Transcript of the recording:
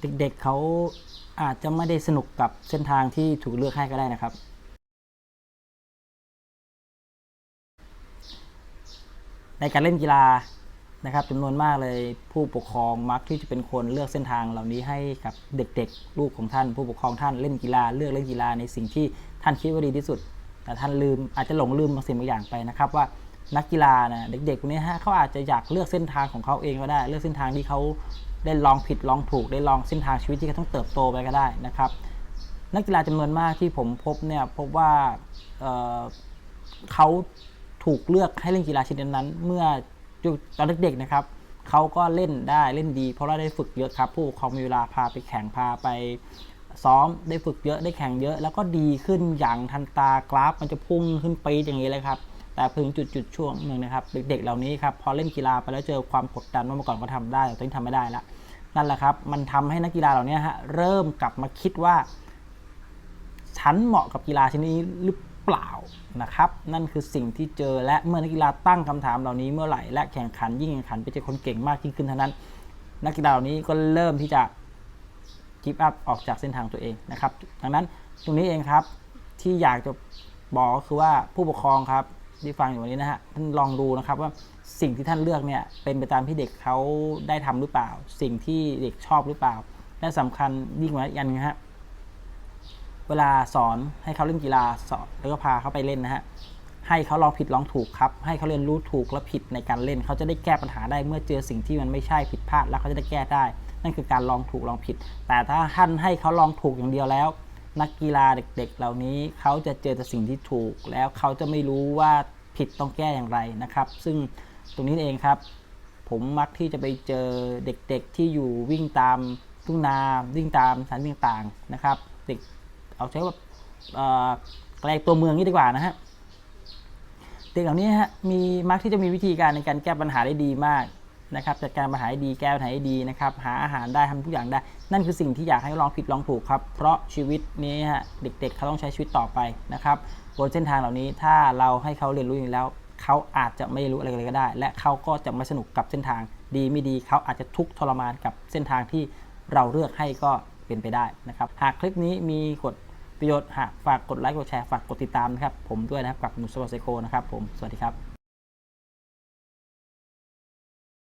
เด็กๆเขาอาจจะไม่ได้สนุกกับเส้นทางที่ถูกเลือกให้ก็ได้นะครับ ในการเล่นกีฬานะครับจำนวนมากเลยผู้ปกครองมักที่จะเป็นคนเลือกเส้นทางเหล่านี้ให้กับเด็กๆ ลูกของท่าน ผู้ปกครองท่านเล่นกีฬาเลือกเล่นกีฬาในสิ่งที่ท่านคิดว่าดีที่สุด แต่ท่านลืมอาจจะหลงลืมบางสิ่งบางอย่างไปนะครับว่า นักกีฬานะเด็กๆคนนี้ฮะเขาอาจจะอยากเลือกเส้นทางของเขาเองก็ได้ เลือกเส้นทางที่เขาได้ลองผิดลองถูกได้ลองเส้นทางชีวิตที่เขาต้องเติบโตไปก็ได้นะครับ นักกีฬาจำนวนมากที่ผมพบเนี่ยพบว่าเเขาถูกเลือกให้เล่นกีฬาชนิดนั้น เมื่อตอนเด็กๆนะครับเขาก็เล่นได้เล่นดี เพราะว่าได้ฝึกเยอะครับผู้ปกครองมีเวลาพาไปแข่งพาไปซ้อมได้ฝึกเยอะได้แข่งเยอะ แล้วก็ดีขึ้นอย่างทันตากราฟมันจะพุ่งขึ้นไปอย่างนี้เลยครับ แต่เพิ่งจุดจุดช่วงหนึ่งนะครับ เด็กๆเหล่านี้ครับพอเล่นกีฬาไปแล้วเจอความกดดันว่าเมื่อก่อนก็ทำได้แต่ตอนนี้ทำไม่ได้ละนั่นแหละครับ มันทำให้นักกีฬาเหล่านี้ฮะเริ่มกลับมาคิดว่า ฉันเหมาะกับกีฬาชนิดนี้หรือเปล่านะครับ นั่นคือสิ่งที่เจอและเมื่อนักกีฬาตั้งคำถามเหล่านี้เมื่อไหร่และแข่งขันยิ่งแข่งขันไปเจอคนเก่งมากยิ่งขึ้นเท่านั้น นักกีฬาเหล่านี้ก็เริ่มที่จะกิฟต์อัพออกจากเส้นทางตัวเองนะครับ ดังนั้นตรงนี้เองครับที่อยากจะบอกก็คือว่าผู้ปกครองครับ ที่ฟังอยู่วันนี้นะฮะท่านลองดูนะครับว่าสิ่งที่ท่านเลือกเนี่ยเป็นไปตามที่เด็กเขาได้ทำหรือเปล่า สิ่งที่เด็กชอบหรือเปล่า และสำคัญยิ่งกว่านั้นยันนึงฮะเวลาสอนให้เขาเล่นกีฬาสอนแล้วก็พาเขาไปเล่นนะฮะให้เขาลองผิดลองถูกครับ ให้เขาเรียนรู้ถูกและผิดในการเล่น เขาจะได้แก้ปัญหาได้เมื่อเจอสิ่งที่มันไม่ใช่ผิดพลาดแล้วเขาจะได้แก้ได้ นั่นคือการลองถูกลองผิด แต่ถ้าท่านให้เขาลองถูกอย่างเดียวแล้ว นักกีฬาเด็กๆ เหล่านี้เขาจะเจอแต่สิ่งที่ถูก แล้วเขาจะไม่รู้ว่าผิดต้องแก้อย่างไรนะครับ ซึ่งตรงนี้เองครับ ผมมักที่จะไปเจอเด็กๆที่อยู่วิ่งตามทุ่งนาวิ่งตามสถานที่ต่างๆนะครับ เด็กเอาใช้ว่าเอ่อไกลตัวเมืองนี่ดีกว่านะฮะเด็กเหล่านี้ฮะมีมักที่จะมีวิธีการในการแก้ปัญหาได้ดีมาก นะครับจัดการปัญหาได้ดีแก้ปัญหาได้ดีนะครับหาอาหารได้ทำทุกอย่างได้ นั่นคือสิ่งที่อยากให้ลองผิดลองถูกครับ เพราะชีวิตนี้ฮะเด็ก ๆ เขาต้องใช้ชีวิตต่อไปนะครับบนเส้นทางเหล่านี้ถ้าเราให้เขาเรียนรู้อย่างแล้ว เขาอาจจะไม่รู้อะไรเลยก็ได้ และเขาก็จะไม่สนุกกับเส้นทางดีไม่ดี เขาอาจจะทุกข์ทรมานกับเส้นทางที่เราเลือกให้ก็เป็นไปได้นะครับหากคลิปนี้มีกดประโยชน์หากฝากกดไลค์กดแชร์ฝากกดติดตามนะครับผมด้วยนะครับกับหนุ่มสวัสดิ์ไซโคนะครับผมสวัสดีครับ